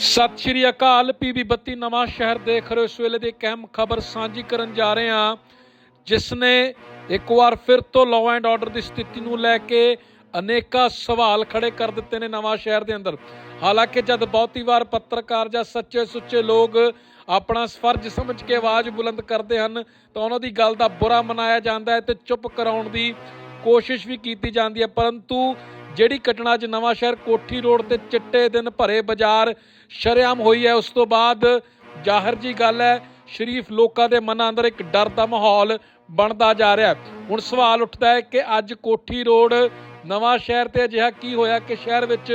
ਸਤਿ ਸ਼੍ਰੀ ਅਕਾਲ, ਪੀਬੀ 32 ਨਵਾਂ ਸ਼ਹਿਰ ਦੇਖ ਰਹੇ ਹੋ। ਇਸ ਵੇਲੇ ਦੀ ਇੱਕ ਅਹਿਮ ਖਬਰ ਸਾਂਝੀ ਕਰਨ ਜਾ ਰਹੇ ਹਾਂ, ਜਿਸ ਨੇ ਇੱਕ ਵਾਰ ਫਿਰ ਤੋਂ ਲਾਅ ਐਂਡ ਆਰਡਰ ਦੀ ਸਥਿਤੀ ਨੂੰ ਲੈ ਕੇ ਅਨੇਕਾਂ ਸਵਾਲ ਖੜੇ ਕਰ ਦਿੱਤੇ ਨੇ ਨਵਾਂ ਸ਼ਹਿਰ ਦੇ ਅੰਦਰ। ਹਾਲਾਂਕਿ ਜਦ ਬਹੁਤੀ ਵਾਰ ਪੱਤਰਕਾਰ ਜਾਂ ਸੱਚੇ ਸੁੱਚੇ ਲੋਕ ਆਪਣਾ ਫਰਜ਼ ਸਮਝ ਕੇ ਆਵਾਜ਼ ਬੁਲੰਦ ਕਰਦੇ ਹਨ, ਤਾਂ ਉਹਨਾਂ ਦੀ ਗੱਲ ਦਾ ਬੁਰਾ ਮਨਾਇਆ ਜਾਂਦਾ ਹੈ ਤੇ ਚੁੱਪ ਕਰਾਉਣ ਦੀ ਕੋਸ਼ਿਸ਼ ਵੀ ਕੀਤੀ ਜਾਂਦੀ ਹੈ। ਪਰੰਤੂ ਜਿਹੜੀ ਘਟਨਾ ਅੱਜ ਨਵਾਂ ਸ਼ਹਿਰ ਕੋਠੀ ਰੋਡ ਤੇ ਚਿੱਟੇ ਦਿਨ ਭਰੇ ਬਾਜ਼ਾਰ ਸ਼ਰੇਆਮ ਹੋਈ ਹੈ, ਉਸ ਤੋਂ ਬਾਅਦ ਜ਼ਾਹਰ ਜੀ ਗੱਲ ਹੈ, ਸ਼ਰੀਫ ਲੋਕਾਂ ਦੇ ਮਨਾਂ ਅੰਦਰ ਇੱਕ ਡਰ ਦਾ ਮਾਹੌਲ ਬਣਦਾ ਜਾ ਰਿਹਾ ਹੁਣ ਸਵਾਲ ਉੱਠਦਾ ਹੈ ਕਿ ਅੱਜ ਕੋਠੀ ਰੋਡ ਨਵਾਂ ਸ਼ਹਿਰ ਤੇ ਅਜਿਹਾ ਕੀ ਹੋਇਆ ਕਿ ਸ਼ਹਿਰ ਵਿੱਚ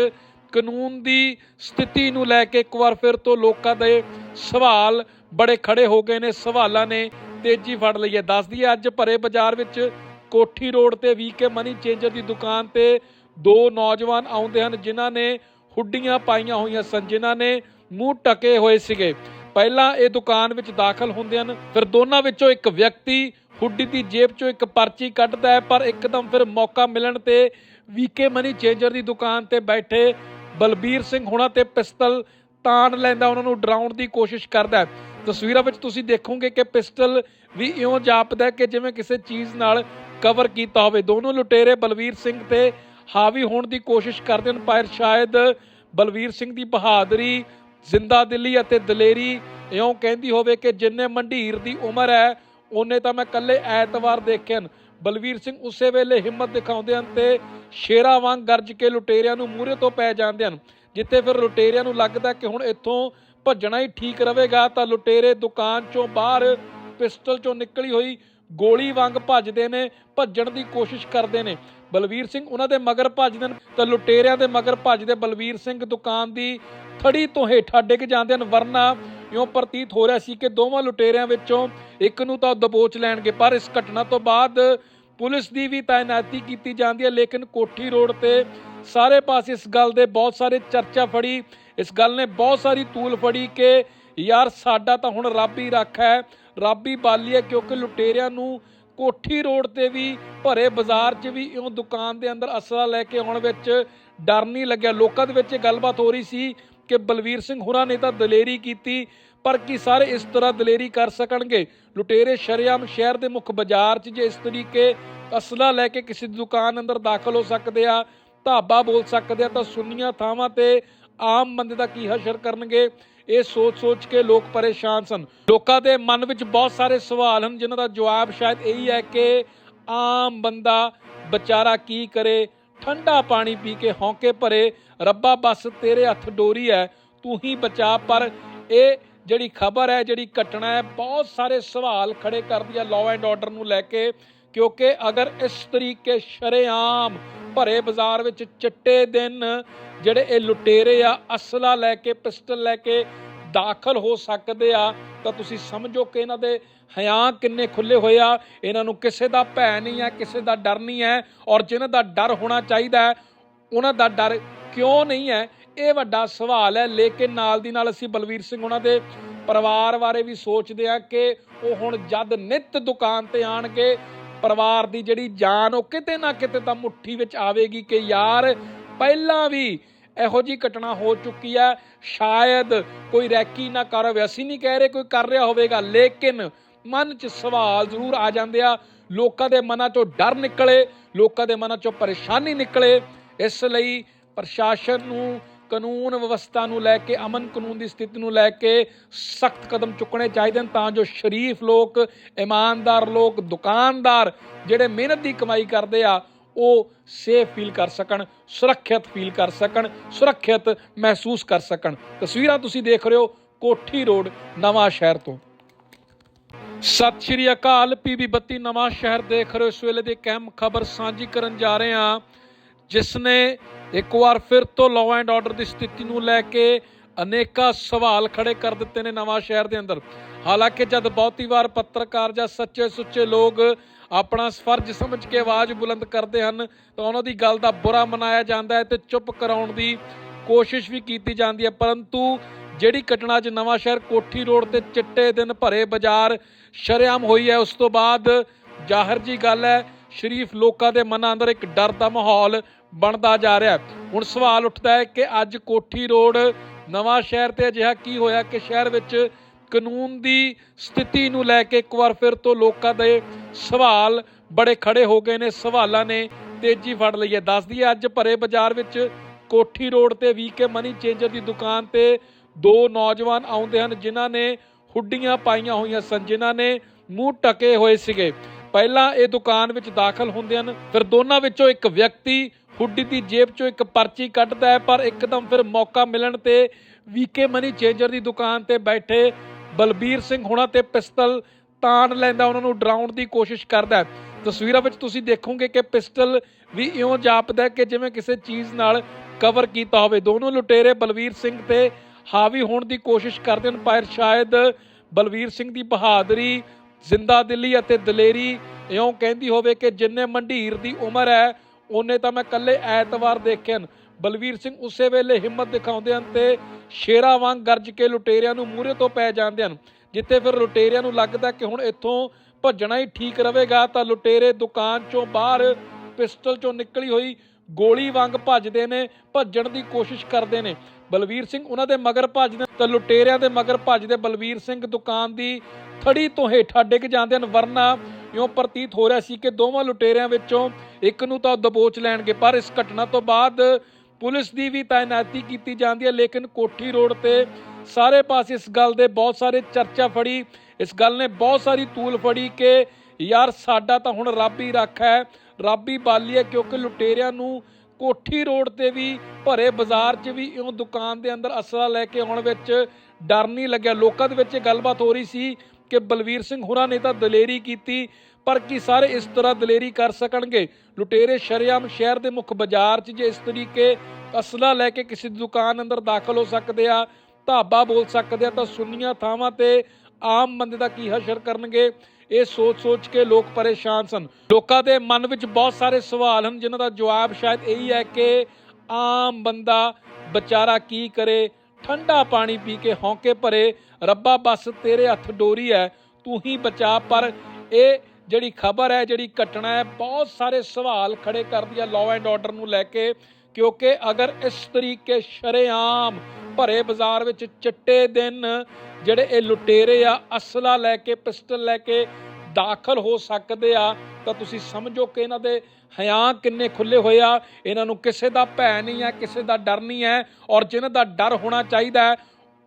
ਕਾਨੂੰਨ ਦੀ ਸਥਿਤੀ ਨੂੰ ਲੈ ਕੇ ਇੱਕ ਵਾਰ ਫਿਰ ਤੋਂ ਲੋਕਾਂ ਦੇ ਸਵਾਲ ਬੜੇ ਖੜੇ ਹੋ ਗਏ ਨੇ, ਸਵਾਲਾਂ ਨੇ ਤੇਜ਼ੀ ਫੜ ਲਈ ਹੈ। ਦੱਸਦੀ ਹੈ ਅੱਜ ਭਰੇ ਬਾਜ਼ਾਰ ਵਿੱਚ ਕੋਠੀ ਰੋਡ ਤੇ ਵੀਕੇ ਮਨੀ ਚੇਂਜਰ ਦੀ ਦੁਕਾਨ ਤੇ ਦੋ ਨੌਜਵਾਨ ਆਉਂਦੇ ਹਨ, ਜਿਨ੍ਹਾਂ ਨੇ ਹੁੱਡੀਆਂ ਪਾਈਆਂ ਹੋਈਆਂ ਸਨ, ਜਿਨ੍ਹਾਂ ਨੇ ਮੂੰਹ ਟਕੇ ਹੋਏ ਸੀਗੇ। ਪਹਿਲਾਂ ਇਹ ਦੁਕਾਨ ਵਿੱਚ ਦਾਖਲ ਹੁੰਦੇ ਹਨ, ਫਿਰ ਦੋਨਾਂ ਵਿੱਚੋਂ ਇੱਕ ਵਿਅਕਤੀ ਹੁੱਡੀ ਦੀ ਜੇਬ ਚੋਂ ਇੱਕ ਪਰਚੀ ਕੱਢਦਾ ਹੈ, ਪਰ ਇੱਕਦਮ ਫਿਰ ਮੌਕਾ ਮਿਲਣ ਤੇ ਵੀਕੇ ਮਨੀ ਚੇਂਜਰ ਦੀ ਦੁਕਾਨ ਤੇ ਬੈਠੇ ਬਲਬੀਰ ਸਿੰਘ ਹੁਣਾਂ ਤੇ ਪਿਸਤਲ ਤਾਣ ਲੈਂਦਾ, ਉਹਨਾਂ ਨੂੰ ਡਰਾਉਣ ਦੀ ਕੋਸ਼ਿਸ਼ ਕਰਦਾ ਹੈ। ਤਸਵੀਰਾਂ ਵਿੱਚ ਤੁਸੀਂ ਦੇਖੋਗੇ ਕਿ ਪਿਸਟਲ ਵੀ ਇਉਂ ਜਾਪਦਾ ਕਿ ਜਿਵੇਂ ਕਿਸੇ ਚੀਜ਼ ਨਾਲ ਕਵਰ ਕੀਤਾ ਹੋਵੇ। ਦੋਨੋਂ ਲੁਟੇਰੇ ਬਲਵੀਰ ਸਿੰਘ ਤੇ ਹਾਵੀ ਹੋਣ ਦੀ ਕੋਸ਼ਿਸ਼ ਕਰਦੇ ਹਨ, ਪਰ ਸ਼ਾਇਦ ਬਲਵੀਰ ਸਿੰਘ ਦੀ ਬਹਾਦਰੀ, ਜ਼ਿੰਦਾ ਦਿਲੀ ਅਤੇ ਦਲੇਰੀ ਇਉਂ ਕਹਿੰਦੀ ਹੋਵੇ ਕਿ ਜਿੰਨੇ ਮੰਡੀਰ ਦੀ ਉਮਰ ਹੈ, ਉਹਨੇ ਤਾਂ ਮੈਂ ਕੱਲੇ ਐਤਵਾਰ ਦੇਖੇ ਹਨ। ਬਲਵੀਰ ਸਿੰਘ ਉਸੇ ਵੇਲੇ ਹਿੰਮਤ ਦਿਖਾਉਂਦੇ ਹਨ ਤੇ ਸ਼ੇਰਾਂ ਵਾਂਗ ਗਰਜ ਕੇ ਲੁਟੇਰਿਆਂ ਨੂੰ ਮੂਹਰੇ ਤੋਂ ਪੈ ਜਾਂਦੇ ਹਨ। ਜਿੱਥੇ ਫਿਰ ਲੁਟੇਰਿਆਂ ਨੂੰ ਲੱਗਦਾ ਕਿ ਹੁਣ ਇੱਥੋਂ ਭੱਜਣਾ ਹੀ ਠੀਕ ਰਹੇਗਾ, ਤਾਂ ਲੁਟੇਰੇ ਦੁਕਾਨ ਚੋਂ ਬਾਹਰ ਪਿਸਟਲ ਚੋਂ ਨਿਕਲੀ ਹੋਈ ਗੋਲੀ ਵਾਂਗ ਭੱਜਦੇ ਨੇ, ਭੱਜਣ ਦੀ ਕੋਸ਼ਿਸ਼ ਕਰਦੇ ਨੇ। ਬਲਵੀਰ ਸਿੰਘ ਉਹਨਾਂ ਦੇ ਮਗਰ ਭੱਜਦੇ ਨੇ ਤਾਂ ਲੁਟੇਰਿਆਂ ਦੇ ਮਗਰ ਭੱਜਦੇ ਬਲਵੀਰ ਸਿੰਘ ਦੁਕਾਨ ਦੀ ਥੜੀ ਤੋਂ ਹੇਠਾਂ ਡਿੱਗ ਜਾਂਦੇ ਹਨ ਵਰਨਾ ਇਉਂ ਪ੍ਰਤੀਤ ਹੋ ਰਿਹਾ ਸੀ ਕਿ ਦੋਵਾਂ ਲੁਟੇਰਿਆਂ ਵਿੱਚੋਂ ਇੱਕ ਨੂੰ ਤਾਂ ਉਹ ਦਬੋਚ ਲੈਣਗੇ, ਪਰ ਇਸ ਘਟਨਾ ਤੋਂ ਬਾਅਦ ਪੁਲਿਸ ਦੀ ਵੀ ਤਾਇਨਾਤੀ ਕੀਤੀ ਜਾਂਦੀ ਹੈ, ਲੇਕਿਨ ਕੋਠੀ ਰੋਡ ਤੇ ਸਾਰੇ ਪਾਸੇ ਇਸ ਗੱਲ ਦੇ ਬਹੁਤ ਸਾਰੇ ਚਰਚਾ ਫੜੀ। ਇਸ ਗੱਲ ਨੇ ਬਹੁਤ ਸਾਰੀ ਤੂਲ ਫੜੀ ਕਿ ਯਾਰ ਸਾਡਾ ਤਾਂ ਹੁਣ ਰੱਬ ਹੀ ਰੱਖ ਹੈ ਰੱਬ ਹੀ ਬਾਲੀ ਹੈ ਕਿਉਂਕਿ ਲੁਟੇਰਿਆਂ ਨੂੰ ਕੋਠੀ ਰੋਡ ਤੇ ਵੀ, ਭਰੇ ਬਾਜ਼ਾਰ 'ਚ ਵੀ ਇਉਂ ਦੁਕਾਨ ਦੇ ਅੰਦਰ ਅਸਲਾ ਲੈ ਕੇ ਆਉਣ ਵਿੱਚ ਡਰ ਨਹੀਂ ਲੱਗਿਆ। ਲੋਕਾਂ ਦੇ ਵਿੱਚ ਇਹ ਗੱਲਬਾਤ ਹੋ ਰਹੀ ਸੀ ਕਿ ਬਲਵੀਰ ਸਿੰਘ ਹੁਰਾਂ ਨੇ ਤਾਂ ਦਲੇਰੀ ਕੀਤੀ, ਪਰ ਕੀ ਸਾਰੇ ਇਸ ਤਰ੍ਹਾਂ ਦਲੇਰੀ ਕਰ ਸਕਣਗੇ? ਲੁਟੇਰੇ ਸ਼ਰੇਆਮ ਸ਼ਹਿਰ ਦੇ ਮੁੱਖ ਬਾਜ਼ਾਰ 'ਚ ਜੇ ਇਸ ਤਰੀਕੇ ਅਸਲਾ ਲੈ ਕੇ ਕਿਸੇ ਦੁਕਾਨ ਅੰਦਰ ਦਾਖਲ ਹੋ ਸਕਦੇ ਆ, ਢਾਬਾ ਬੋਲ ਸਕਦੇ ਆ, ਤਾਂ ਸੁੰਨੀਆਂ ਥਾਵਾਂ ਤੇ ਆਮ ਬੰਦੇ ਦਾ ਕੀ ਹਸ਼ਰ ਕਰਨਗੇ? ਇਹ ਸੋਚ-ਸੋਚ ਕੇ ਲੋਕ ਪਰੇਸ਼ਾਨ ਸਨ। ਲੋਕਾਂ ਦੇ ਮਨ ਵਿੱਚ ਬਹੁਤ ਸਾਰੇ ਸਵਾਲ ਹਨ, ਜਿਨ੍ਹਾਂ ਦਾ ਜਵਾਬ ਸ਼ਾਇਦ ਇਹੀ ਹੈ ਕਿ ਆਮ ਬੰਦਾ ਵਿਚਾਰਾ ਕੀ ਕਰੇ? ਠੰਡਾ ਪਾਣੀ ਪੀ ਕੇ ਹੌਂਕੇ ਭਰੇ, ਰੱਬਾ ਬਸ ਤੇਰੇ ਹੱਥ ਡੋਰੀ ਹੈ, ਤੂੰ ਹੀ ਬਚਾ। ਪਰ ਇਹ ਜਿਹੜੀ ਖਬਰ ਹੈ, ਜਿਹੜੀ ਘਟਨਾ ਹੈ, ਬਹੁਤ ਸਾਰੇ ਸਵਾਲ ਖੜੇ ਕਰਦੀ ਹੈ ਲਾਅ ਐਂਡ ਆਰਡਰ ਨੂੰ ਲੈ ਕੇ, ਕਿਉਂਕਿ ਅਗਰ ਇਸ ਤਰੀਕੇ ਸ਼ਰੇਆਮ ਭਰੇ ਬਾਜ਼ਾਰ ਵਿੱਚ ਚਿੱਟੇ ਦਿਨ ਜਿਹੜੇ ਇਹ ਲੁਟੇਰੇ ਆ, ਅਸਲਾ ਲੈ ਕੇ, ਪਿਸਟਲ ਲੈ ਕੇ ਦਾਖਲ ਹੋ ਸਕਦੇ ਆ, ਤਾਂ ਤੁਸੀਂ ਸਮਝੋ ਕਿ ਇਹਨਾਂ ਦੇ ਹਿਆਂ ਕਿੰਨੇ ਖੁੱਲੇ ਹੋਏ ਆ। ਇਹਨਾਂ ਨੂੰ ਕਿਸੇ ਦਾ ਭੈ ਨਹੀਂ ਹੈ, ਕਿਸੇ ਦਾ ਡਰ ਨਹੀਂ ਹੈ ਔਰ ਜਿਨ੍ਹਾਂ ਦਾ ਡਰ ਹੋਣਾ ਚਾਹੀਦਾ ਉਹਨਾਂ ਦਾ ਡਰ ਕਿਉਂ ਨਹੀਂ ਹੈ? ਇਹ ਵੱਡਾ ਸਵਾਲ ਹੈ। ਲੇਕਿਨ ਨਾਲ ਦੀ ਨਾਲ ਅਸੀਂ ਬਲਵੀਰ ਸਿੰਘ ਉਹਨਾਂ ਦੇ ਪਰਿਵਾਰ ਬਾਰੇ ਵੀ ਸੋਚਦੇ ਆ ਕਿ ਉਹ ਹੁਣ ਜਦ ਨਿਤ ਦੁਕਾਨ ਤੇ ਆਣਗੇ ਪਰਿਵਾਰ ਦੀ ਜਿਹੜੀ ਜਾਨ ਉਹ ਕਿਤੇ ਨਾ ਕਿਤੇ ਤਾਂ ਮੁੱਠੀ ਵਿੱਚ ਆਵੇਗੀ ਕਿ ਯਾਰ ਪਹਿਲਾਂ ਵੀ ਇਹੋ ਜੀ ਘਟਨਾ ਹੋ ਚੁੱਕੀ ਹੈ। ਸ਼ਾਇਦ ਕੋਈ ਰੈਕੀ ਨਾ ਕਰ ਹੋਵੇ। ਅਸੀਂ ਨਹੀਂ ਕਹਿ ਰਹੇ ਕੋਈ ਕਰ ਰਿਹਾ ਹੋਵੇਗਾ, ਲੇਕਿਨ ਮਨ 'ਚ ਸਵਾਲ ਜ਼ਰੂਰ ਆ ਜਾਂਦੇ ਆ। ਲੋਕਾਂ ਦੇ ਮਨਾਂ 'ਚੋਂ ਡਰ ਨਿਕਲੇ, ਲੋਕਾਂ ਦੇ ਮਨਾਂ 'ਚੋਂ ਪਰੇਸ਼ਾਨੀ ਨਿਕਲੇ। ਇਸ ਲਈ ਪ੍ਰਸ਼ਾਸਨ ਨੂੰ ਕਾਨੂੰਨ ਵਿਵਸਥਾ ਨੂੰ ਲੈ ਕੇ, ਅਮਨ ਕਾਨੂੰਨ ਦੀ ਸਥਿਤੀ ਨੂੰ ਲੈ ਕੇ ਸਖਤ ਕਦਮ ਚੁੱਕਣੇ ਚਾਹੀਦੇ ਹਨ, ਤਾਂ ਜੋ ਸ਼ਰੀਫ ਲੋਕ, ਇਮਾਨਦਾਰ ਲੋਕ, ਦੁਕਾਨਦਾਰ ਜਿਹੜੇ ਮਿਹਨਤ ਦੀ ਕਮਾਈ ਕਰਦੇ ਆ, ਉਹ ਸੇਫ ਫੀਲ ਕਰ ਸਕਣ, ਸੁਰੱਖਿਅਤ ਫੀਲ ਕਰ ਸਕਣ, ਸੁਰੱਖਿਅਤ ਮਹਿਸੂਸ ਕਰ ਸਕਣ। ਤਸਵੀਰਾਂ ਤੁਸੀਂ ਦੇਖ ਰਹੇ ਹੋ ਕੋਠੀ ਰੋਡ, ਨਵਾਂ ਸ਼ਹਿਰ ਤੋਂ। ਸਤਿ ਸ਼੍ਰੀ ਅਕਾਲ ਪੀਬੀ 32 ਨਵਾਂ ਸ਼ਹਿਰ ਦੇਖ ਰਹੇ ਹੋ। ਇਸ ਵੇਲੇ ਦੀ ਇੱਕ ਅਹਿਮ ਖਬਰ ਸਾਂਝੀ ਕਰਨ ਜਾ ਰਹੇ ਹਾਂ। ਜਿਸ ਨੇ ਇੱਕ ਵਾਰ ਫਿਰ ਤੋਂ ਲਾਅ ਐਂਡ ਆਰਡਰ ਦੀ ਸਥਿਤੀ ਨੂੰ ਲੈ ਕੇ ਅਨੇਕਾਂ ਸਵਾਲ ਖੜੇ ਕਰ ਦਿੱਤੇ ਨੇ ਨਵਾਂ ਸ਼ਹਿਰ ਦੇ ਅੰਦਰ। ਹਾਲਾਂਕਿ ਜਦ ਬਹੁਤੀ ਵਾਰ ਪੱਤਰਕਾਰ ਜਾਂ ਸੱਚੇ ਸੁੱਚੇ ਲੋਕ ਆਪਣਾ ਫਰਜ਼ ਸਮਝ ਕੇ ਆਵਾਜ਼ ਬੁਲੰਦ ਕਰਦੇ ਹਨ, ਤਾਂ ਉਹਨਾਂ ਦੀ ਗੱਲ ਦਾ ਬੁਰਾ ਮਨਾਇਆ ਜਾਂਦਾ ਹੈ ਤੇ ਚੁੱਪ ਕਰਾਉਣ ਦੀ ਕੋਸ਼ਿਸ਼ ਵੀ ਕੀਤੀ ਜਾਂਦੀ ਹੈ। ਪਰੰਤੂ ਜਿਹੜੀ ਘਟਨਾ ਅੱਜ ਨਵਾਂ ਸ਼ਹਿਰ ਕੋਠੀ ਰੋਡ ਤੇ ਚਿੱਟੇ ਦਿਨ ਭਰੇ ਬਾਜ਼ਾਰ ਸ਼ਰੇਆਮ ਹੋਈ ਹੈ, ਉਸ ਤੋਂ ਬਾਅਦ ਜ਼ਾਹਰ ਜੀ ਗੱਲ ਹੈ ਸ਼ਰੀਫ ਲੋਕਾਂ ਦੇ ਮਨਾਂ ਅੰਦਰ ਇੱਕ ਡਰ ਦਾ ਮਾਹੌਲ ਬਣਦਾ ਜਾ ਰਿਹਾ ਹੁਣ ਸਵਾਲ ਉੱਠਦਾ ਹੈ ਕਿ ਅੱਜ ਕੋਠੀ ਰੋਡ ਨਵਾਂ ਸ਼ਹਿਰ ਤੇ ਅਜਿਹਾ ਕੀ ਹੋਇਆ ਕਿ ਸ਼ਹਿਰ ਵਿੱਚ ਕਾਨੂੰਨ ਦੀ ਸਥਿਤੀ ਨੂੰ ਲੈ ਕੇ ਇੱਕ ਵਾਰ ਫਿਰ ਤੋਂ ਲੋਕਾਂ ਦੇ ਸਵਾਲ ਬੜੇ ਖੜੇ ਹੋ ਗਏ ਨੇ, ਸਵਾਲਾਂ ਨੇ ਤੇਜ਼ੀ ਫੜ ਲਈ ਹੈ। ਦੱਸਦੀ ਹੈ ਅੱਜ ਭਰੇ ਬਾਜ਼ਾਰ ਵਿੱਚ ਕੋਠੀ ਰੋਡ ਤੇ ਵੀਕੇ ਮਨੀ ਚੇਂਜਰ ਦੀ ਦੁਕਾਨ ਤੇ ਦੋ ਨੌਜਵਾਨ ਆਉਂਦੇ ਹਨ, ਜਿਨ੍ਹਾਂ ਨੇ ਹੁੱਡੀਆਂ ਪਾਈਆਂ ਹੋਈਆਂ ਸਨ, ਜਿਨ੍ਹਾਂ ਨੇ ਮੂੰਹ ਟਕੇ ਹੋਏ ਸੀਗੇ। ਪਹਿਲਾਂ ਇਹ ਦੁਕਾਨ ਵਿੱਚ ਦਾਖਲ ਹੁੰਦੇ ਹਨ, ਫਿਰ ਦੋਨਾਂ ਵਿੱਚੋਂ ਇੱਕ ਵਿਅਕਤੀ ਹੁੱਡੀ ਦੀ ਜੇਬ ਚੋਂ ਇੱਕ ਪਰਚੀ ਕੱਢਦਾ ਹੈ, ਪਰ ਇੱਕਦਮ ਫਿਰ ਮੌਕਾ ਮਿਲਣ ਤੇ ਵੀਕੇ ਮਨੀ ਚੇਂਜਰ ਦੀ ਦੁਕਾਨ ਤੇ ਬੈਠੇ ਬਲਬੀਰ ਸਿੰਘ ਹੁਣਾਂ ਤੇ ਪਿਸਤਲ ਤਾਣ ਲੈਂਦਾ, ਉਹਨਾਂ ਨੂੰ ਡਰਾਉਣ ਦੀ ਕੋਸ਼ਿਸ਼ ਕਰਦਾ ਹੈ। ਤਸਵੀਰਾਂ ਵਿੱਚ ਤੁਸੀਂ ਦੇਖੋਗੇ ਕਿ ਪਿਸਟਲ ਵੀ ਇਉਂ ਜਾਪਦਾ ਕਿ ਜਿਵੇਂ ਕਿਸੇ ਚੀਜ਼ ਨਾਲ ਕਵਰ ਕੀਤਾ ਹੋਵੇ। ਦੋਨੋਂ ਲੁਟੇਰੇ ਬਲਵੀਰ ਸਿੰਘ ਤੇ ਹਾਵੀ ਹੋਣ ਦੀ ਕੋਸ਼ਿਸ਼ ਕਰਦੇ ਹਨ, ਪਰ ਸ਼ਾਇਦ ਬਲਵੀਰ ਸਿੰਘ ਦੀ ਬਹਾਦਰੀ ਜ਼ਿੰਦਾ ਦਿਲੀ ਅਤੇ ਦਲੇਰੀ ਇਉਂ ਕਹਿੰਦੀ ਹੋਵੇ ਕਿ ਜਿੰਨੇ ਮੰਡੀਰ ਦੀ ਉਮਰ ਹੈ, ਉਹਨੇ ਤਾਂ ਮੈਂ ਕੱਲੇ ਐਤਵਾਰ ਦੇਖੇ ਹਨ ਬਲਵੀਰ ਸਿੰਘ ਉਸੇ ਵੇਲੇ ਹਿੰਮਤ ਦਿਖਾਉਂਦੇ ਹਨ ਤੇ ਸ਼ੇਰਾਂ ਵਾਂਗ ਗਰਜ ਕੇ ਲੁਟੇਰਿਆਂ ਨੂੰ ਮੂਹਰੇ ਤੋਂ ਪੈ ਜਾਂਦੇ ਹਨ। ਜਿੱਥੇ ਫਿਰ ਲੁਟੇਰਿਆਂ ਨੂੰ ਲੱਗਦਾ ਕਿ ਹੁਣ ਇੱਥੋਂ ਭੱਜਣਾ ਹੀ ਠੀਕ ਰਹੇਗਾ, ਤਾਂ ਲੁਟੇਰੇ ਦੁਕਾਨ ਚੋਂ ਬਾਹਰ ਪਿਸਟਲ ਚੋਂ ਨਿਕਲੀ ਹੋਈ ਗੋਲੀ ਵਾਂਗ ਭੱਜਦੇ ਨੇ, ਭੱਜਣ ਦੀ ਕੋਸ਼ਿਸ਼ ਕਰਦੇ ਨੇ। ਬਲਵੀਰ ਸਿੰਘ ਉਹਨਾਂ ਦੇ ਮਗਰ ਭੱਜਦੇ, ਤਾਂ ਲੁਟੇਰਿਆਂ ਦੇ ਮਗਰ ਭੱਜਦੇ ਬਲਵੀਰ ਸਿੰਘ ਦੁਕਾਨ ਦੀ ਥੜੀ ਤੋਂ ਹੇਠਾਂ ਡਿੱਗ ਜਾਂਦੇ ਹਨ, ਵਰਨਾ ਇਉਂ ਪ੍ਰਤੀਤ ਹੋ ਰਿਹਾ ਸੀ ਕਿ ਦੋਵਾਂ ਲੁਟੇਰਿਆਂ ਵਿੱਚੋਂ ਇੱਕ ਨੂੰ ਤਾਂ ਉਹ ਦਬੋਚ ਲੈਣਗੇ, ਪਰ ਇਸ ਘਟਨਾ ਤੋਂ ਬਾਅਦ ਪੁਲਿਸ ਦੀ ਵੀ ਤਾਇਨਾਤੀ ਕੀਤੀ ਜਾਂਦੀ ਹੈ, ਲੇਕਿਨ ਕੋਠੀ ਰੋਡ ਤੇ ਸਾਰੇ ਪਾਸੇ ਇਸ ਗੱਲ ਦੇ ਬਹੁਤ ਸਾਰੇ ਚਰਚਾ ਫੜੀ। ਇਸ ਗੱਲ ਨੇ ਬਹੁਤ ਸਾਰੀ ਤੂਲ ਫੜੀ ਕਿ ਯਾਰ ਸਾਡਾ ਤਾਂ ਹੁਣ ਰੱਬ ਹੀ ਰੱਖਾ ਹੈ ਰੱਬ ਹੀ ਬਾਲੀ ਹੈ, ਕਿਉਂਕਿ ਲੁਟੇਰਿਆਂ ਨੂੰ ਕੋਠੀ ਰੋਡ ਤੇ ਵੀ, ਭਰੇ ਬਾਜ਼ਾਰ 'ਚ ਵੀ ਇਉਂ ਦੁਕਾਨ ਦੇ ਅੰਦਰ ਅਸਲਾ ਲੈ ਕੇ ਆਉਣ ਵਿੱਚ ਡਰ ਨਹੀਂ ਲੱਗਿਆ। ਲੋਕਾਂ ਦੇ ਵਿੱਚ ਇਹ ਗੱਲਬਾਤ ਹੋ ਰਹੀ ਸੀ ਕਿ ਬਲਵੀਰ ਸਿੰਘ ਹੁਰਾਂ ਨੇ ਤਾਂ ਦਲੇਰੀ ਕੀਤੀ, ਪਰ ਕੀ ਸਾਰੇ ਇਸ ਤਰ੍ਹਾਂ ਦਲੇਰੀ ਕਰ ਸਕਣਗੇ? ਲੁਟੇਰੇ ਸ਼ਰੇਆਮ ਸ਼ਹਿਰ ਦੇ ਮੁੱਖ ਬਾਜ਼ਾਰ 'ਚ ਜੇ ਇਸ ਤਰੀਕੇ ਅਸਲਾ ਲੈ ਕੇ ਕਿਸੇ ਦੁਕਾਨ ਅੰਦਰ ਦਾਖਲ ਹੋ ਸਕਦੇ ਆ, ਢਾਬਾ ਬੋਲ ਸਕਦੇ ਆ, ਤਾਂ ਸੁੰਨੀਆਂ ਥਾਵਾਂ ਤੇ ਆਮ ਬੰਦੇ ਦਾ ਕੀ ਹਸ਼ਰ ਕਰਨਗੇ? ਇਹ ਸੋਚ-ਸੋਚ ਕੇ ਲੋਕ ਪਰੇਸ਼ਾਨ ਸਨ। ਲੋਕਾਂ ਦੇ ਮਨ ਵਿੱਚ ਬਹੁਤ ਸਾਰੇ ਸਵਾਲ ਹਨ, ਜਿਨ੍ਹਾਂ ਦਾ ਜਵਾਬ ਸ਼ਾਇਦ ਇਹੀ ਹੈ ਕਿ ਆਮ ਬੰਦਾ ਵਿਚਾਰਾ ਕੀ ਕਰੇ? ਠੰਡਾ ਪਾਣੀ ਪੀ ਕੇ ਹੌਂਕੇ ਭਰੇ, ਰੱਬਾ ਬਸ ਤੇਰੇ ਹੱਥ ਡੋਰੀ ਹੈ ਤੂੰ ਹੀ ਬਚਾ। ਪਰ ਇਹ ਜਿਹੜੀ ਖਬਰ ਹੈ, ਜਿਹੜੀ ਘਟਨਾ ਹੈ, ਬਹੁਤ ਸਾਰੇ ਸਵਾਲ ਖੜੇ ਕਰਦੀ ਹੈ ਲਾਅ ਐਂਡ ਆਰਡਰ ਨੂੰ ਲੈ ਕੇ, ਕਿਉਂਕਿ ਅਗਰ ਇਸ ਤਰੀਕੇ ਸ਼ਰੇਆਮ ਭਰੇ ਬਾਜ਼ਾਰ ਵਿੱਚ ਚਿੱਟੇ ਦਿਨ ਜਿਹੜੇ ਇਹ ਲੁਟੇਰੇ ਆ, ਅਸਲਾ ਲੈ ਕੇ, ਪਿਸਟਲ ਲੈ ਕੇ ਦਾਖਲ ਹੋ ਸਕਦੇ ਆ, ਤਾਂ ਤੁਸੀਂ ਸਮਝੋ ਕਿ ਇਹਨਾਂ ਦੇ ਹਿਆਂ ਕਿੰਨੇ ਖੁੱਲੇ ਹੋਏ ਆ। ਇਹਨਾਂ ਨੂੰ ਕਿਸੇ ਦਾ ਭੈ ਨਹੀਂ ਹੈ, ਕਿਸੇ ਦਾ ਡਰ ਨਹੀਂ ਹੈ ਔਰ ਜਿਨ੍ਹਾਂ ਦਾ ਡਰ ਹੋਣਾ ਚਾਹੀਦਾ ਹੈ,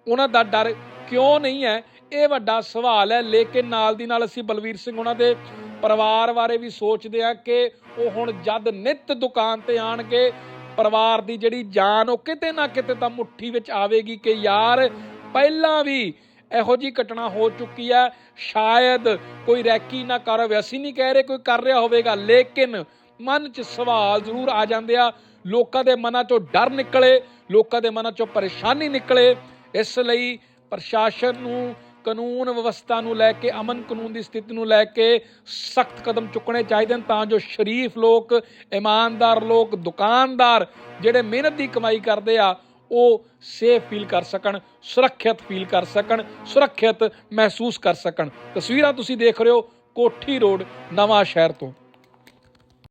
ਉਹਨਾਂ ਦਾ ਡਰ ਕਿਉਂ ਨਹੀਂ ਹੈ? ਇਹ ਵੱਡਾ ਸਵਾਲ ਹੈ। ਲੇਕਿਨ ਨਾਲ ਦੀ ਨਾਲ ਅਸੀਂ ਬਲਵੀਰ ਸਿੰਘ ਉਹਨਾਂ ਦੇ ਪਰਿਵਾਰ ਬਾਰੇ ਵੀ ਸੋਚਦੇ ਆ ਕਿ ਉਹ ਹੁਣ ਜਦ ਨਿਤ ਦੁਕਾਨ ਤੇ ਆਣਗੇ ਪਰਿਵਾਰ ਦੀ ਜਿਹੜੀ ਜਾਨ, ਉਹ ਕਿਤੇ ਨਾ ਕਿਤੇ ਤਾਂ ਮੁੱਠੀ ਵਿੱਚ ਆਵੇਗੀ ਕਿ ਯਾਰ, ਪਹਿਲਾਂ ਵੀ ਇਹੋ ਜੀ ਘਟਨਾ ਹੋ ਚੁੱਕੀ ਹੈ। ਸ਼ਾਇਦ ਕੋਈ ਰੈਕੀ ਨਾ ਕਰ ਹੋਵੇ। ਅਸੀਂ ਨਹੀਂ ਕਹਿ ਰਹੇ ਕੋਈ ਕਰ ਰਿਹਾ ਹੋਵੇਗਾ, ਲੇਕਿਨ ਮਨ 'ਚ ਸਵਾਲ ਜ਼ਰੂਰ ਆ ਜਾਂਦੇ ਆ। ਲੋਕਾਂ ਦੇ ਮਨਾਂ 'ਚੋਂ ਡਰ ਨਿਕਲੇ, ਲੋਕਾਂ ਦੇ ਮਨਾਂ 'ਚੋਂ ਪਰੇਸ਼ਾਨੀ ਨਿਕਲੇ। ਇਸ ਲਈ ਪ੍ਰਸ਼ਾਸਨ ਨੂੰ ਕਾਨੂੰਨ ਵਿਵਸਥਾ ਨੂੰ ਲੈ ਕੇ, ਅਮਨ ਕਾਨੂੰਨ ਦੀ ਸਥਿਤੀ ਨੂੰ ਲੈ ਕੇ ਸਖਤ ਕਦਮ ਚੁੱਕਣੇ ਚਾਹੀਦੇ ਨੇ ਤਾਂ ਜੋ ਸ਼ਰੀਫ ਲੋਕ, ਇਮਾਨਦਾਰ ਲੋਕ, ਦੁਕਾਨਦਾਰ ਜਿਹੜੇ ਮਿਹਨਤ ਦੀ ਕਮਾਈ ਕਰਦੇ ਆ, ਉਹ ਸੇਫ ਫੀਲ ਕਰ ਸਕਣ, ਸੁਰੱਖਿਅਤ ਫੀਲ ਕਰ ਸਕਣ, ਸੁਰੱਖਿਅਤ ਮਹਿਸੂਸ ਕਰ ਸਕਣ। ਤਸਵੀਰਾਂ ਤੁਸੀਂ ਦੇਖ ਰਹੇ ਹੋ ਕੋਠੀ ਰੋਡ ਨਵਾਂ ਸ਼ਹਿਰ ਤੋਂ।